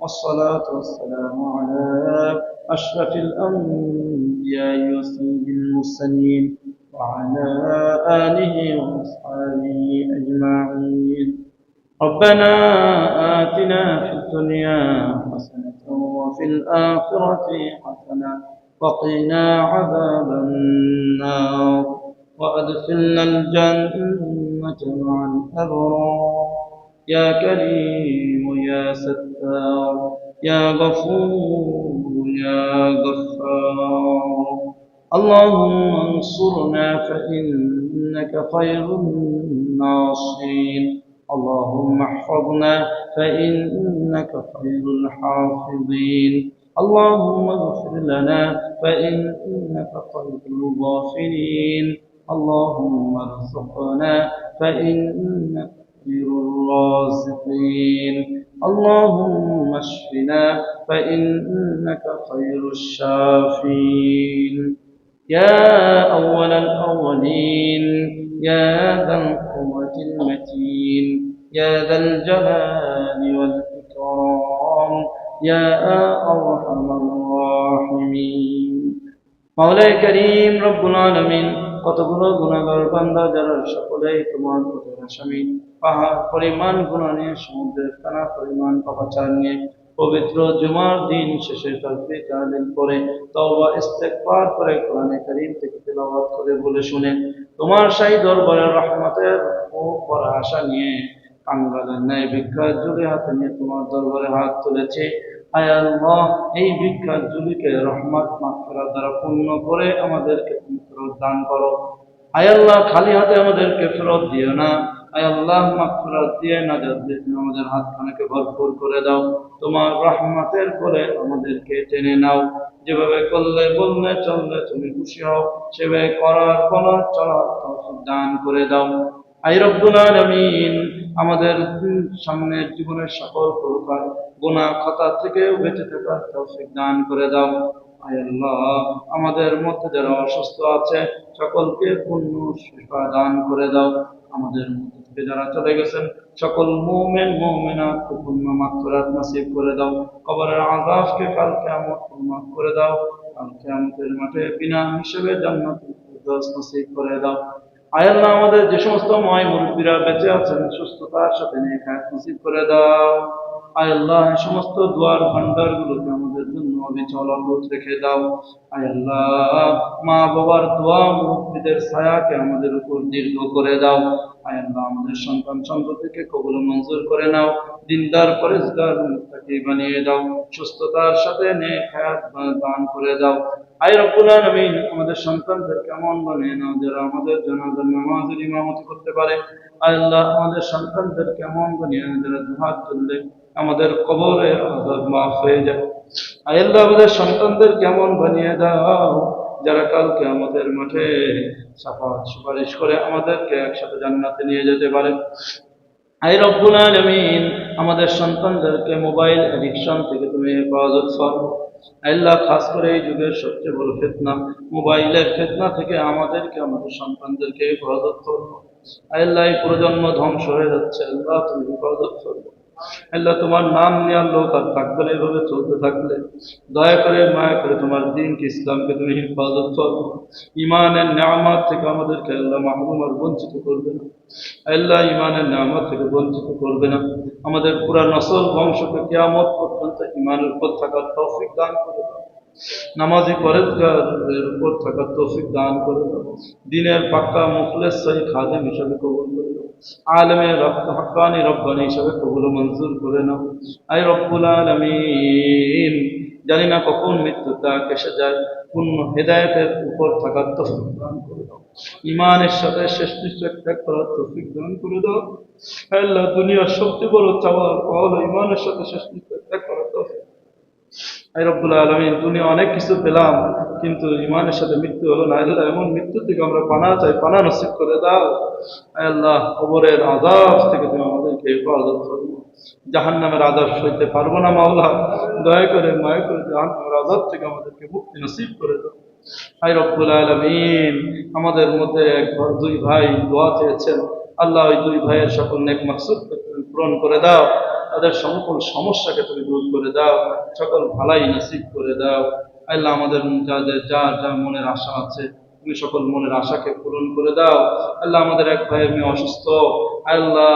والصلاة والسلام على أشرف الأنبياء وسيد المرسلين وعلى آله وأصحابه أجمعين. ربنا آتنا في الدنيا حسنة وفي الآخرة حسنة وقنا عذاب النار وأدخلنا الجنة مع الأبرار. يا كريم يا ستار يا غفور يا غفار. اللهم انصرنا فإنك خير الناصرين. اللهم احفظنا فإنك خير الحافظين. اللهم اغفر لنا فإنك خير الغافرين. اللهم ارزقنا فإنك خير الرازقين. اللهم اشفنا فإنك خير الشافين يا أول الأولين يا ذا القوة المتين يا ذا الجلال والإكرام يا أرحم الراحمين মাওলাই করিম রব্বুল আলমিন কতগুলো গুণাগার বান্দা যারা সকলেই তোমার পথের আসামি পাহাড় পরিমাণ গুণা নিয়ে, সমুদ্রের কানা পরিমাণ পাপাচার নিয়ে, পবিত্র জুমার দিন শেষে তাকবে তালিম করে, তওবা ইস্তেগফার করে কোরআনে কারীম থেকে তেলাওয়াত করে বলে শুনে, তোমার শাহী দরবারের রহমতের ও পরা আশা নিয়ে কাঙ্গালের ন্যায় ভিক্ষার জুড়ে হাতে নিয়ে তোমার দরবারে হাত তুলেছে। এই ভিক্ষার জুলিকে রহমত মাফেরার দ্বারা পূর্ণ করে আমাদেরকে তুমি ফেরত দান করো। আয় আল্লাহ, খালি হাতে আমাদেরকে ফেরত দিও না। আমাদের হাতখানাকে ভরপুর করে দাও। তোমার করে আমাদেরকে টেনে নাও। যেভাবে করলে, বললে, চললে তুমি খুশি হও। সেভাবে করার চলার দান করে দাও। আমাদের সামনের জীবনের সকল প্রকার গুনাহ খাতা থেকে বেঁচে থাকার তৌফিক দান করে দাও। আল্লাহ, আমাদের মধ্যে যারা অসুস্থ আছে, সকলকে পূর্ণ শিফা দান করে দাও। আমাদের মধ্যে থেকে যারা চলে গেছেন, সকল মুমিন, মুমিনাত পূর্ণ মাত্রাত নসিব করে দাও। কবরের আযাবকে কাল কিয়ামত মাফ করে দাও। কাল কিয়ামতের মাঠে বিনা হিসেবে জান্নাতুল ফিরদৌস করে দাও। আয় আল্লাহ আমাদের যে সমস্ত ময় মুরব্বীরা বেঁচে আছেন, সুস্থতার সাথে নিয়ে খায় নসিব করে দাও। আয় আল্লাহ এই সমস্ত দুয়ার ভান্ডার গুলোকে আমাদের জন্য অবিচল অবরোধ রেখে দাও। আয় আল্লাহ মা বাবার দোয়া মুরব্বীদের ছায়াকে আমাদের উপর দীর্ঘ করে দাও। আল্লাহ আমাদের সন্তানদের কেমন বানিয়ে নাও, যারা আমাদের নামাজের ইমামতি করতে পারে। আল্লাহ, আমাদের সন্তানদের কেমন বানিয়ে যারা দুহাত আমাদের কবরে মাফ হয়ে যায়। আল্লাহ, আমাদের সন্তানদের কেমন বানিয়ে দাও। যারা কালকে আমাদের মাঠে সাফাত সুপারিশ করে আমাদেরকে একসাথে জান্নাতে নিয়ে যেতে পারে। আই রব্বুল আলামিন, আমাদের সন্তানদেরকে মোবাইল অ্যাডিকশন থেকে তুমি হেফাজত করো। আল্লাহ খাস করে এই যুগের সবচেয়ে বড় ফেতনা, মোবাইলের ফেতনা থেকে আমাদেরকে, আমাদের সন্তানদেরকে হেফাজত করো। আল্লাহ এই প্রজন্ম ধ্বংস হয়ে যাচ্ছে, আল্লাহ তুমি হেফাজত করো। আল্লাহ তোমার নাম নেওয়ার লোক আর থাকবে না এভাবে চলতে থাকলে দয়া করে মায়া করে তোমার দিনকে ইসলামকে তুমি হেফাজত করো। ইমানের নামাত থেকে আমাদেরকে আল্লাহ মাহরুম আর বঞ্চিত করবে না। আল্লাহ ইমানের নামাত থেকে বঞ্চিত করবে না। আমাদের পুরা নসল বংশকে কেয়ামত পর্যন্ত ইমানের উপর থাকার তৌফিক দান করে নামাজি পরেজগারের উপর থাকার তৌফিক দান করে দিনের পাক্কা মুখলেস খাদেম হিসাবে দাও আলমে হকানি রব্বানি কবুলো মঞ্জুর করে নাও। আই রব্বুল আলমিন, জানি না কখন মৃত্যুটা কেসে যায় পূর্ণ হেদায়তের উপর থাকার তো ইমানের সাথে শেষ নিশ্চয় ত্যাগ করার করে দাও। দুনিয়ার সবচেয়ে বড় চাওয়ার ফল ইমানের সাথে শেষ নিশ্চয় রব্বুল আলমিন, দুনিয়া অনেক কিছু পেলাম, কিন্তু ইমানের সাথে মৃত্যু হলো না। এমন মৃত্যু থেকে আমরা পানা চাই, পানা নসিব করে দাও। আল্লাহ আজাব থেকে তুমি আমাদেরকে হেফাজত আজাব সইতে পারব না, মাওলা। দয়া করে করে আজাব থেকে আমাদেরকে মুক্তি নসিব করে দাও। আলমিন, আমাদের মধ্যে এক দুই ভাই দোয়া চেয়েছেন। আল্লাহ ওই দুই ভাইয়ের সকল নেক মাকসুদকে তুমি পূরণ করে দাও। তাদের সকল সমস্যাকে তুমি দূর করে দাও, সকল ভালাই নসিব করে দাও। আল্লাহ আমাদের যাদের যা যা মনের আশা আছে, তুমি সকল মনের আশাকে পূরণ করে দাও। আল্লাহ আমাদের এক ভাইয়ের মেয়ে অসুস্থ। আল্লাহ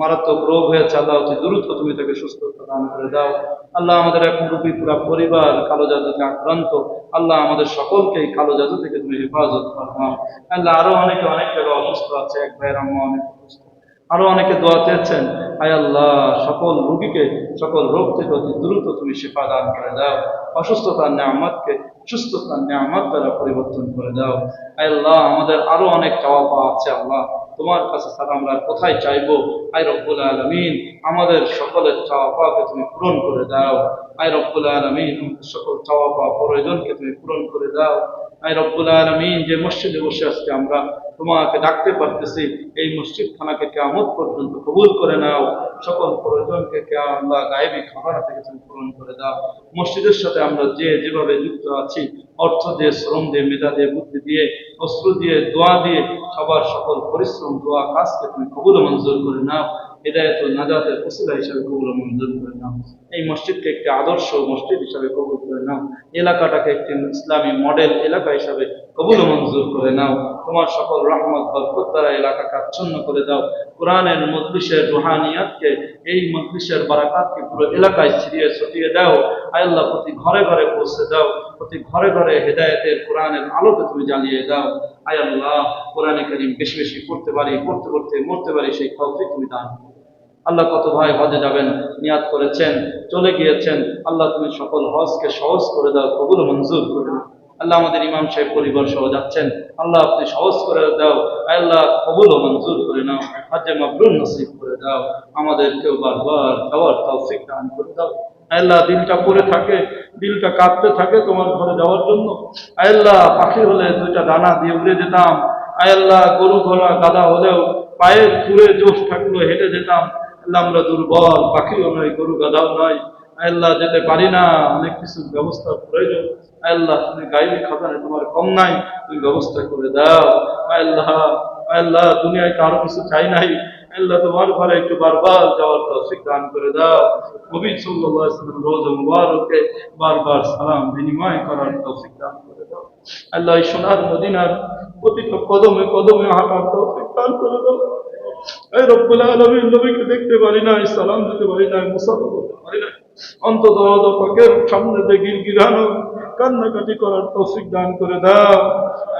মারাত্মক রোগ হয়েছে, আল্লাহ অতি দ্রুত তুমি তাকে সুস্থতা দান করে দাও। আল্লাহ আমাদের এক মুরব্বী, পুরা পরিবার কালো জাদুতে আক্রান্ত। আল্লাহ আমাদের সকলকে এই কালো জাদু থেকে তুমি হেফাজত করবাম আল্লাহ আরও অনেকে, অনেক জায়গায় অসুস্থ আছে, এক ভাইয়ের আম্মা অনেক অসুস্থ। আরও অনেকে দোয়া চেয়েছেন, আয় আল্লাহ, সকল রোগীকে, সকল রোগ থেকে অতি দ্রুত তুমি শিফা দান করে দাও, অসুস্থতার নিয়ামতকে সুস্থতার নিয়ামত দ্বারা পরিবর্তন করে দাও। আয় আল্লাহ, আমাদের আরও অনেক চাওয়া পাওয়া আছে, আল্লাহ। তোমার কাছে ছাড়া আমরা কোথায় চাইব? আয় রব্বুল আলমিন, আমাদের সকলের চাওয়া পাওয়াকে তুমি পূরণ করে দাও। আয় রব্বুল আলমিন সকল চাওয়া পাওয়া প্রয়োজনকে তুমি পূরণ করে দাও। আয় রব্বুল আলমিন, যে মসজিদে বসে আজকে আমরা তোমাকে ডাকতে পারতেছি, এই মসজিদ খানাকে কেমন পর্যন্ত কবুল করে নাও। সকল প্রয়োজনকে আল্লাহ গায়েবী খাবার থেকে পূরণ করে দাও। মসজিদের সাথে আমরা যে যেভাবে যুক্ত আছি, অর্থ দিয়ে, শ্রম দিয়ে, মেধা দিয়ে, বুদ্ধি দিয়ে, অস্ত্র দিয়ে, দোয়া দিয়ে, সবার সকল পরিশ্রম, দোয়া, কাজকে তুমি কবুল মঞ্জুর করে নাও। হৃদায়ত নাজাতের ওসিলা হিসাবে কবুল মঞ্জুর করে নাও। এই মসজিদকে একটি আদর্শ মসজিদ হিসাবে কবুল করে নাও। এলাকাটাকে একটি ইসলামী মডেল এলাকা হিসাবে কবুল মঞ্জুর করে নাও। তোমার সকল রহমত, বরকত দ্বারা এলাকাকে আচ্ছন্ন করে দাও। কোরআনের মজলিসের রুহানিয়াতকে, এই মজলিসের বারাকাতকে পুরো এলাকায় ছিড়িয়ে ছটিয়ে দাও। আল্লাহ, প্রতি ঘরে ঘরে পৌঁছে দাও। প্রতি ঘরে ঘরে হেদায়েতের কোরআনের আলোকে তুমি জ্বালিয়ে দাও। আয় আল্লাহ, কোরআনে করিম বেশি বেশি পড়তে পারি, পড়তে পড়তে মরতে পারি, সেই তৌফিক তুমি দান আল্লাহ কত ভাই হজে যাবেন নিয়াদ করেছেন, চলে গিয়েছেন, আল্লাহ তুমি সকল হজকে সহজ করে দাও, কবুল মঞ্জুর করে দাও। আল্লাহ আমাদের ইমাম সাহেব পরিবার সহ যাচ্ছেন। আল্লাহ আপনি সহজ করে দাও। আল্লাহ কবুল ও মঞ্জুর করে নাও। হজে মাবরুর নসিব করে দাও। আমাদেরকেও বারবার যাওয়ার তৌফিক দান করে দাও। আল্লাহ দিলটা পড়ে থাকে, দিলটা কাঁপতে থাকে তোমার ঘরে যাওয়ার জন্য। আল্লাহ পাখি হলে দুইটা দানা দিয়ে উড়ে যেতাম। আল্লাহ গরু ঘোড়া গাদা হলেও পায়ের চুড়ে জোশ থাকল হেঁটে যেতাম। আল্লাহ আমরা দুর্বল, পাখিও নয়, গরু গাদাও নয়। আল্লাহ যেতে পারি না, অনেক কিছুর ব্যবস্থা প্রয়োজন। আল্লাহ, তুমি গাইবি তোমার কম নাই তুমি ব্যবস্থা করে দাও। আল্লাহ আল্লাহ, দুনিয়ায় কারও কিছু চাই নাই। আল্লাহ, তোমার ঘরে একটু বারবার যাওয়ার দান করে দাও। সাল্লাল্লাহু আলাইহি রোজা মুবারকে বারবার সালাম বিনিময় করার দান করে দাও। আল্লাহ, এই সোনার মদিনার কদমে কদমে হাঁটার দান করে দাও। এই রব্বুল আলামিন, নবীকে দেখতে পারি না সালাম দিতে পারি না মুসাফা করতে পারি অন্তত পাকের সামনে যে গিরগিরানো। কান্নাকাটি করার তৌফিক দান করে দাও।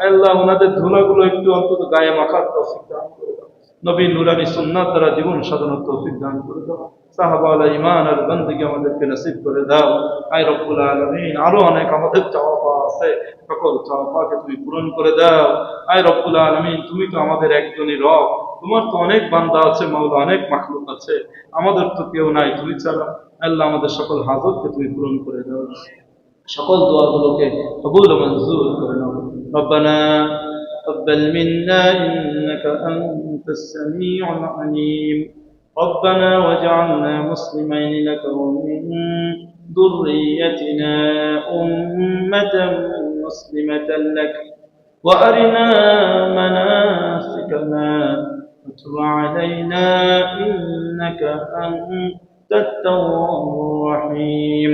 আল্লাহ ওনাদের ধুলাগুলো একটু অন্তত গায়ে মাখার তৌফিক দান করে দাও। নবী নুরানি সুন্নাত দ্বারা জীবন সাধনার তৌফিক দান করে দাও। সাহাবালা ইমান আর বন্দিকে আমাদেরকে নসিব করে দাও। আই রব্বুল আলমিন, আরও অনেক আমাদের চাওয়া পাওয়া আছে। সকল চাওয়া পাওয়াকে তুমি পূরণ করে দাও। আই রব্বুল আলমিন, তুমি তো আমাদের একজনই রব। তোমার তো অনেক বান্দা আছে, মাওলা অনেক মাখলুক আছে। আমাদের তো কেউ নাই, তুমি ছাড়া। আল্লাহ আমাদের সকল হাজতকে তুমি পূরণ করে দাও। সকল দোয়াগুলোকে কবুল ও মঞ্জুর করে নাও ربنا تقبل منا إنك أنت السميع العليم ربنا واجعلنا مسلمين لك ومن ذريتنا أمة مسلمة لك وأرنا مناسكنا وتب علينا إنك أنت التواب الرحيم